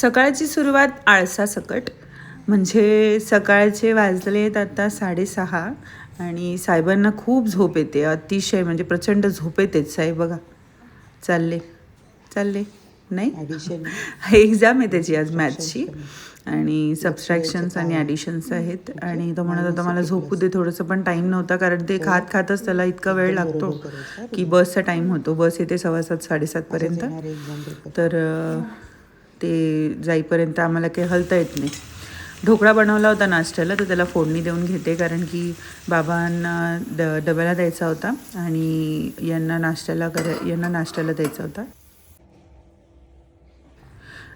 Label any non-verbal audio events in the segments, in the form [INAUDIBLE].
सकाळची सुरुवात आळसासकट म्हणजे सकाळचे वाजलेत आता साडेसहा आणि साहेबांना खूप झोप येते अतिशय म्हणजे प्रचंड झोप येतेच साहेब बघा. चालले चालले नाही? एक्झाम आहे त्याची आज मॅथ्सची आणि सबस्ट्रॅक्शन्स आणि ॲडिशन्स आहेत. आणि तो म्हणत होता मला झोपू दे थोडंसं पण टाईम नव्हता कारण ते खात खातच त्याला इतका वेळ लागतो की बसचा टाईम होतो. बस येते सव्वा सात साडेसातपर्यंत तर ते जाईपर्यंत आम्हाला काही हलता येत नाही. ढोकळा बनवला होता नाश्त्याला तर त्याला फोडणी देऊन घेते कारण की बाबांना ड डब्याला द्यायचा होता आणि यांना नाश्त्याला करा यांना नाश्त्याला द्यायचा होता.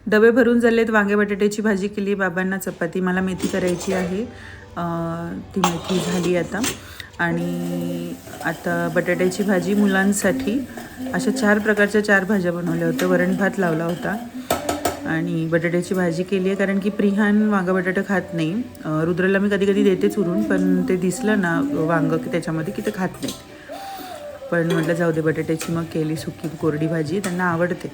डबे भरून झालेत वांगे बटाट्याची भाजी केली बाबांना चपाती मला मेथी करायची आहे. ती मेथी झाली आता. आणि आता बटाट्याची भाजी मुलांसाठी अशा चार प्रकारच्या चार भाज्या बनवल्या होत्या. वरण भात लावला होता. आणि बटाट्याची भाजी केली आहे कारण की प्रिहान वांगा बटाटा खात नाही. रुद्रला मी कधी कधी देतेच उरून पण ते दिसलं ना वांगं की त्याच्यामध्ये की ते खात नाही पण म्हटलं जाऊ दे बटाट्याची मग केली सुकी कोरडी भाजी त्यांना आवडते.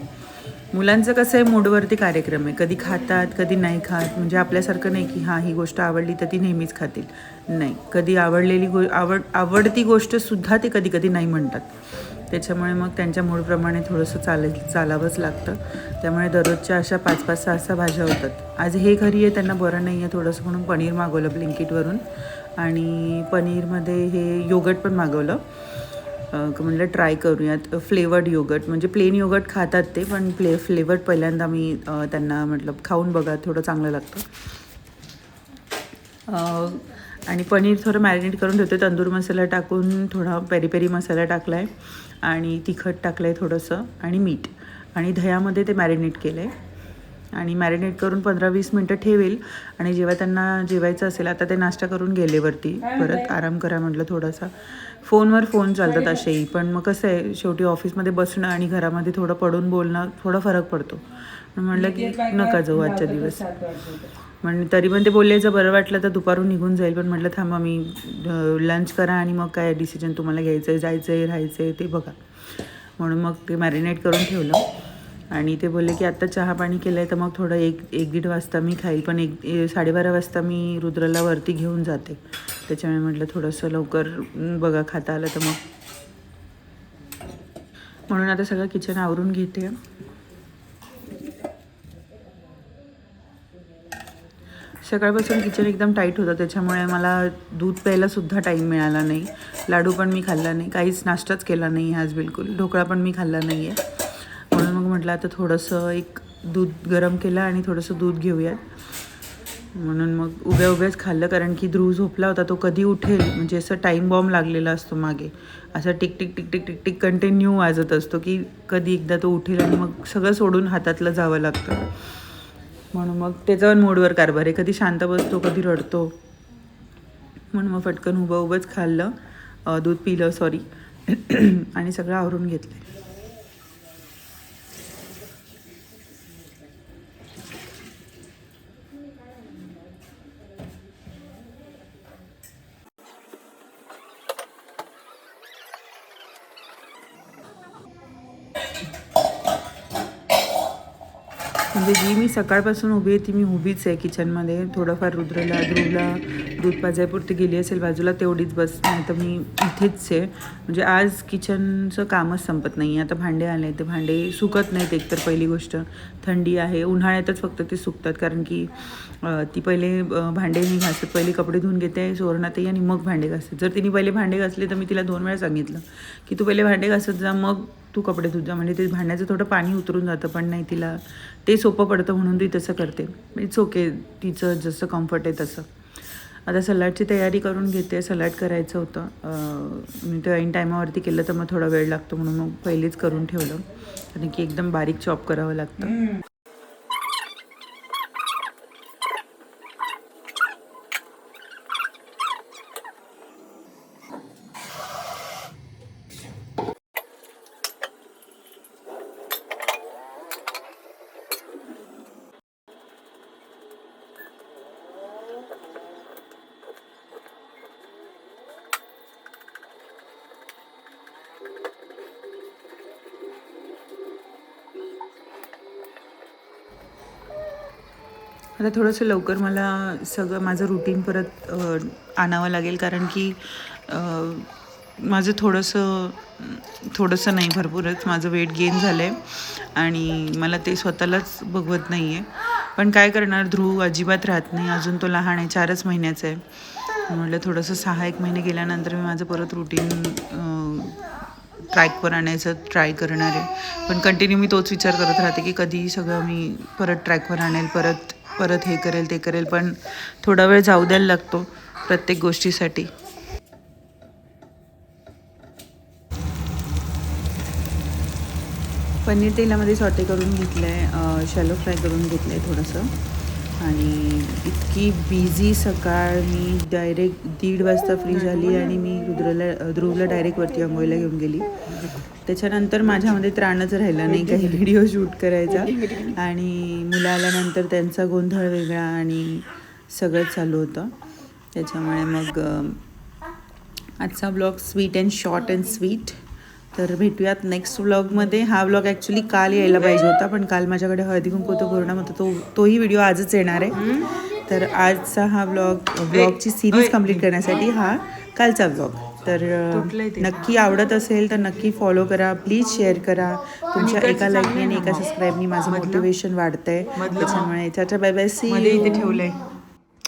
मुलांचं कसं आहे मूडवरती कार्यक्रम आहे. कधी खातात कधी नाही खात. म्हणजे आपल्यासारखं नाही की हां ही गोष्ट आवडली तर ती नेहमीच खातील. नाही. कधी आवडलेली गो आवड आवडती गोष्टसुद्धा ते कधी कधी नाही म्हणतात. त्याच्यामुळे मग त्यांच्या मूडप्रमाणे थोडंसं चाल चालावंच लागतं. त्यामुळे दररोजच्या अशा पाच पाच सहा सहा भाज्या होतात. आज हे घरी आहे त्यांना बरं नाही आहे थोडंसं म्हणून पनीर मागवलं ब्लिंकिटवरून. आणि पनीरमध्ये हे योगट पण मागवलं. म्हणलं ट्राय करूयात. फ्लेवर्ड योगट म्हणजे प्लेन योगट खातात ते पण प्ले फ्लेवर्ड पहिल्यांदा मी त्यांना म्हटलं खाऊन बघा थोडं चांगलं लागतं. आणि पनीर थोडं मॅरिनेट करून ठेवते. तंदूर मसाला टाकून थोडा पेरी पेरी मसाला टाकला आहे आणि तिखट टाकलं आहे थोडंसं आणि मीठ. आणि दह्यामध्ये ते मॅरिनेट केलं आहे आणि मॅरिनेट करून पंधरा वीस मिनटं ठेवेल. आणि जेव्हा त्यांना जेवायचं असेल आता ते नाश्ता करून गेले वरती. परत आराम करा म्हटलं थोडासा. फोनवर फोन चालतात असेही पण मग कसं आहे शेवटी ऑफिसमध्ये बसणं आणि घरामध्ये थोडं पडून बोलणं थोडा फरक पडतो. म्हणलं की नका जाऊ आजच्या दिवस. म्हण तरी पण ते बोलले जर बरं वाटलं तर दुपारून निघून जाईल. पण म्हटलं थांबा मी लंच करा आणि मग काय डिसिजन तुम्हाला घ्यायचं आहे जायचं आहे राहायचं आहे ते बघा. म्हणून मग ते मॅरिनेट करून ठेवलं. आणि ते बोलले की आत्ता चहा पाणी केलं आहे तर मग थोडं एक एक दीड वाजता मी खाईल पण एक साडेबारा वाजता मी रुद्रला वरती घेऊन जाते. त्याच्यामुळे म्हटलं थोडंसं लवकर बघा खाता आलं तर मग. म्हणून आता सगळं किचन आवरून घेते. सकाळपासून किचन एकदम टाईट होतं. त्याच्यामुळे मला दूध प्यायलासुद्धा टाईम मिळाला नाही. लाडू पण मी खाल्ला नाही. काहीच नाश्ताच केला नाही आज बिलकुल. ढोकळा पण मी खाल्ला नाही आहे म्हणून मग म्हटलं आता थोडंसं एक दूध गरम केलं आणि थोडंसं दूध घेऊयात. म्हणून मग उभ्या उभ्याच खाल्लं. कारण की ध्रुव झोपला होता. तो कधी उठेल? म्हणजे असं टाईम बॉम्ब लागलेला असतो मागे. असं tick tick tick tick tick tick continue वाजत असतो की कधी एकदा तो उठेल आणि मग सगळं सोडून हातातलं जावं लागतं. म्हणून मग त्याच्यावर मूडवर कारभार आहे कधी शांत बसतो कधी रडतो. म्हणून मग फटकन उभं उभंच खाल्लं दूध पिलं सॉरी [CLEARS THROAT] आणि सगळं आवरून घेतलं म्हणजे जी मी सकाळपासून उभी आहे ती मी उभीच आहे किचनमध्ये थोडंफार रुद्रला ध्रुवला दूध पाजायपुरती गेली असेल बाजूला तेवढीच बस नाही तर मी इथेच आहे. म्हणजे आज किचनचं कामच संपत नाही आता भांडे आले ते भांडे सुकत नाहीत एकतर पहिली गोष्ट. थंडी आहे उन्हाळ्यातच फक्त ते सुकतात कारण की ती पहिले भांडे मी घासत पहिले कपडे धुवून घेते सोरणातही आणि मग भांडे घासते. जर तिने पहिले भांडे घासले तर मी तिला दोन वेळा सांगितलं की तू पहिले भांडे घासत जा मग तू कपडे धुत जा. म्हणजे ते भांड्याचं थोडं पाणी उतरून जातं पण नाही तिला ते सोपं पडतं म्हणून ती तसं करते. इट्स ओके तिचं जसं कम्फर्ट आहे तसं. आता सलाडची तयारी करून घेते. सलाड करायचं होतं. मी ते ऐन टायमावरती केलं तर मग थोडा वेळ लागतो म्हणून मग पहिलेच करून ठेवलं. कारण की एकदम बारीक चॉप करावं लागतं. आता थोडंसं लवकर मला सगळं माझं रुटीन परत आणावं लागेल कारण की माझं थोडंसं थोडंसं नाही भरपूरच माझं वेट गेन झालं आहे आणि मला ते स्वतःलाच बघवत नाही आहे पण काय करणार ध्रुव अजिबात राहत नाही अजून तो लहान आहे चारच महिन्याचा आहे. म्हटलं थोडंसं सहा एक महिने गेल्यानंतर मी माझं परत रुटीन ट्रॅकवर आणायचं ट्राय करणार आहे. पण कंटिन्यू मी तोच विचार करत राहते की कधी सगळं मी परत ट्रॅकवर आणेल परत परत हे करेल ते करेल पण थोडा वेळ जाऊ द्यायला लागतो प्रत्येक गोष्टीसाठी. पनीर तेलामध्ये सॉटे करून घेतलं आहे शॅलो फ्राय करून घेतलं आहे थोडंसं. आणि इतकी बिझी सकाळ मी डायरेक्ट दीड वाजता फ्री झाली आणि मी रुद्रला ध्रुवला डायरेक्ट वरती आंघोळीला घेऊन गेली. त्याच्यानंतर माझ्यामध्ये त्राणच राहिलं नाही काही व्हिडिओ शूट करायचा. आणि मुलं आल्यानंतर त्यांचा गोंधळ वेगळा आणि सगळंच चालू होतं. त्याच्यामुळे मग आजचा blog sweet and short and sweet तर भेटूयात नेक्स्ट व्लॉगमध्ये हा व्लॉग ॲक्च्युली काल यायला पाहिजे होता पण काल माझ्याकडे हळदी कुंकू होतं पौर्णिमा होतं तो तोही व्हिडिओ आजच येणार आहे. तर आजचा हा व्लॉग व्लॉगची सिरीज कंप्लीट करण्यासाठी हा कालचा व्लॉग तर नक्की आवडत असेल तर नक्की फॉलो करा. प्लीज शेअर करा. तुमच्या एका लाईकने आणि एका सबस्क्राईबनी माझं मोटिवेशन वाढतंय. त्याच्यामुळे चाचा बाय बाय सी ठेवलंय.